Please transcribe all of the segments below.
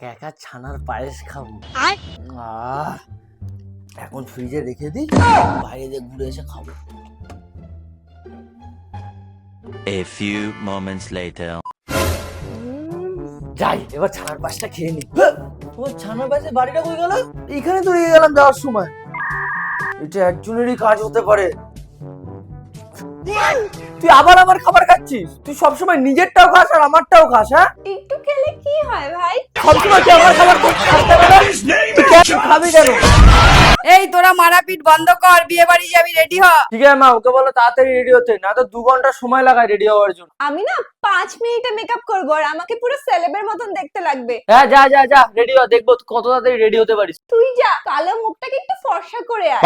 একা একা ছানার পায়েস খাব। এখন ফ্রিজে রেখে দিই বাইরে দিয়ে ঘুরে এসে খাব। A few moments later. যাই এবার ছানার পায়েসটা খেয়ে নি তোমার ছানার পায়েসের বাড়িটা কই গেল? এখানে তো রেখে গেলাম যাওয়ার সময়। এটা একজনেরই কাজ হতে পারে। তুই আবার আমার খাবার খাচ্ছিস? তুই সবসময় নিজেরটাও খাস আর আমারটাও খাস হ্যাঁ? একটু খেলে কি হয় ভাই? সবসময় আমার খাবার খাবি কেন এই তোরা মারাপিট বন্ধ কর বিয়ে বাড়ি যাবি রেডি হ। ঠিক আছে মা ওকে বলো তাড়াতাড়ি রেডি হতে না তো দু ঘণ্টা সময় লাগায় রেডি হওয়ার জন্য। আমি না পাঁচ মিনিটে মেকআপ করব আর আমাকে পুরো সেলেবের মতন দেখতে লাগবে। হ্যাঁ যা যা যা রেডি হ দেখব কত তাড়াতাড়ি রেডি হতে পারিস। তুই যা কালো মুখটাকে একটু ফর্সা করে আয়।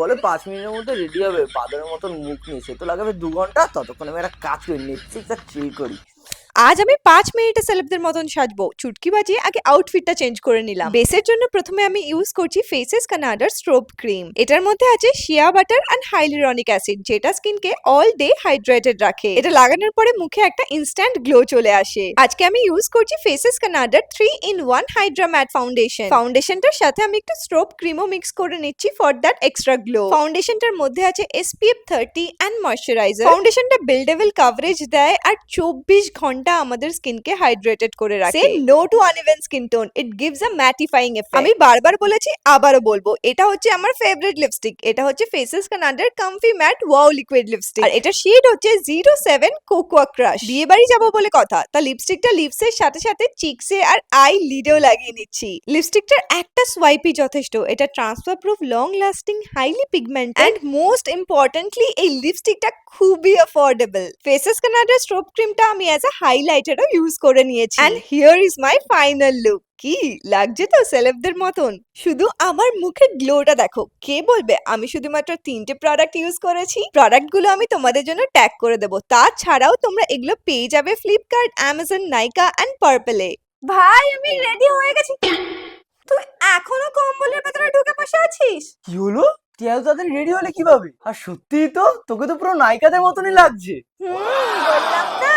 বলে পাঁচ মিনিটের মধ্যে রেডি হবে বাদরের মতন মুখ নিয়ে সে তো লাগাবে দু ঘণ্টা ততক্ষণ আমি একটা কাজ করি নেটফ্লিক্স আর চিল করি। আজ আমি পাঁচ মিনিটে সেলেবদের মতন সাজবো। চুটকি বাজিয়ে আগে আউটফিটটা চেঞ্জ করে নিলাম। বেসের জন্য প্রথমে আমি ইউজ করছি ফেসেস কানাডার স্ট্রোব ক্রিম এটার মধ্যে আছে shea butter and hyaluronic acid যেটা স্কিনকে অল ডে হাইড্রেটেড রাখে। এটা লাগানোর পরে মুখে একটা ইনস্ট্যান্ট গ্লো চলে আসে। আজকে আমি ইউজ করছি ফেসেস কানাডার three in one hydra matte foundation ফাউন্ডেশনটার সাথে আমি একটু স্ট্রোব ক্রিমও মিক্স করে নিচ্ছি ফর দ্যাট এক্সট্রা গ্লো ফাউন্ডেশনটার মধ্যে আছে এসপিএফ থার্টি অ্যান্ড ময়শ্চারাইজার ফাউন্ডেশনটা বিল্ডেবল কাভারেজ দেয় আর চব্বিশ ঘণ্টা আমাদের স্কিনকে হাইড্রেটেড করে রাখে no to uneven skin tone it gives a mattifying effect আমি বারবার বলেছি আবারও বলব এটা হচ্ছে আমার ফেভারিট লিপস্টিক এটা হচ্ছে ফেসেস কানাডার comfy matte wow liquid lipstick আর এটা শেড হচ্ছে জিরো সেভেন কোকোয়া ক্রাশ বিয়ে বাড়ি যাব বলে কথা তা লিপস্টিকটা লিপসের সাথে সাথে চিকসে আর আই লিডেও লাগিয়ে নিচ্ছি লিপস্টিকটার একটা সোয়াইপই যথেষ্ট এটা transfer proof long lasting highly pigment and most importantly এই লিপস্টিকটা খুবই অ্যাফোর্ডেবল ফেসেস কানাডার স্ট্রোব ক্রিমটা আমি অ্যাজ আ হাইলাইটারও ইউজ করে নিয়েছি। And here is my final look কি লাগছে তো সেলেবদের মতন? শুধু আমার মুখের গ্লোটা দেখো। কে বলবে? আমি শুধুমাত্র তিনটে প্রোডাক্ট ইউজ করেছি। প্রোডাক্টগুলো আমি তোমাদের জন্য ট্যাগ করে দেবো। তাছাড়াও তোমরা এগুলো পেয়ে যাবে ফ্লিপকার্ট অ্যামাজন নাইকা অ্যান্ড পার্পেলে ভাই আমি রেডি হয়ে গেছি। তুই এখনও কম্বলের ভেতরে ঢুকে বসে আছিস? কি হলো? তুই এত তাড়াতাড়ি রেডি হলে কীভাবে? আর সত্যিই তো তোকে তো পুরো নায়িকাদের মতনই লাগছে। হুম বললাম না।